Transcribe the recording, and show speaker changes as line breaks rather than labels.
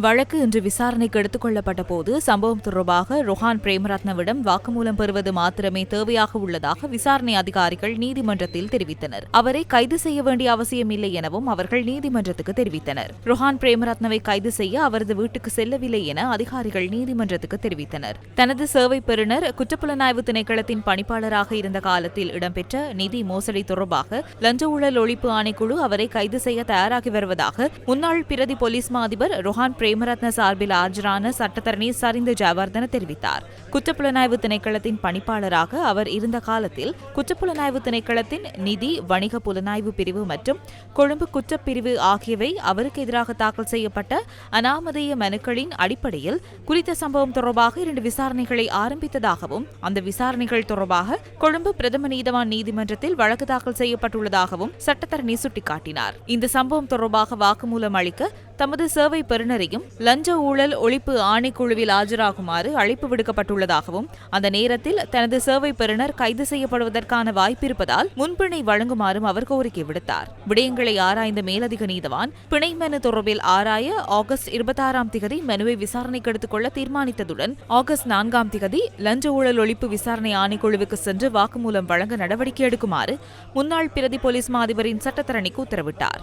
வழக்கு இன்று விசாரணைக்கு எடுத்துக் கொள்ளப்பட்ட போது சம்பவம் தொடர்பாக ரொஹான் பிரேமரத்னவிடம் வாக்குமூலம் பெறுவது மாத்திரமே தேவையாக உள்ளதாக விசாரணை அதிகாரிகள் நீதிமன்றத்தில் தெரிவித்தனர். அவரை கைது செய்ய வேண்டிய அவசியமில்லை எனவும் அவர்கள் நீதிமன்றத்துக்கு தெரிவித்தனர். ரொஹான் பிரேமரத்னவை கைது செய்ய அவரது வீட்டுக்கு செல்லவில்லை என அதிகாரிகள் நீதிமன்றத்துக்கு தெரிவித்தனர். தனது சேவை பெறுநர் குற்றப்புலனாய்வு திணைக்களத்தின் பணிப்பாளராக இருந்த காலத்தில் இடம்பெற்ற நிதி மோசடி தொடர்பாக லஞ்ச ஊழல் ஒழிப்பு ஆணைக்குழு அவரை கைது செய்ய தயாராகி வருவதாக முன்னாள் பிரதி போலீஸ் மா அதிபர் ரொஹான் பிரேமரத்ன சார்பில் ஆஜரான சட்டத்தரணி சரிந்து ஜெயவர்தன தெரிவித்தார். குற்றப்புலனாய்வு திணைக்களத்தின் பணிப்பாளராக அவர் இருந்த காலத்தில் குற்றப்புலனாய்வு திணைக்களத்தின் நிதி வணிக புலனாய்வு பிரிவு மற்றும் கொழும்பு குற்றப்பிரிவு ஆகியவை அவருக்கு எதிராக தாக்கல் செய்யப்பட்ட அனாமதேய மனுக்களின் அடிப்படையில் குறித்த சம்பவம் தொடர்பாக இரண்டு விசாரணைகளை ஆரம்பித்ததாகவும் அந்த விசாரணைகள் தொடர்பாக கொழும்பு பிரதம நீதவான் நீதிமன்றத்தில் வழக்கு தாக்கல் செய்யப்பட்டுள்ளதாகவும் சட்டத்தரணி சுட்டிக்காட்டினார். இந்த சம்பவம் தொடர்பாக வாக்குமூலம் அளிக்க தமது சேவை பெறுநரை பெறுநரையும் லஞ்ச ஊழல் ஒழிப்பு ஆணைக்குழுவில் ஆஜராகுமாறு அழைப்பு விடுக்கப்பட்டுள்ளதாகவும் அந்த நேரத்தில் தனது சேவை பெறுநர் கைது செய்யப்படுவதற்கான வாய்ப்பிருப்பதால் முன்பிணை வழங்குமாறும் அவர் கோரிக்கை விடுத்தார். விடயங்களை ஆராய்ந்த மேலதிக நீதவான் பிணை மனு தொடர்பில் ஆராய ஆகஸ்ட் இருபத்தாறாம் திகதி மனுவை விசாரணைக்கு எடுத்துக் கொள்ள தீர்மானித்ததுடன் ஆகஸ்ட் நான்காம் திகதி லஞ்ச ஊழல் ஒழிப்பு விசாரணை ஆணைக்குழுவுக்கு சென்று வாக்குமூலம் வழங்க நடவடிக்கை எடுக்குமாறு முன்னாள் பிரதி போலீஸ் மாதிபரின் சட்டத்தரணிக்கு உத்தரவிட்டார்.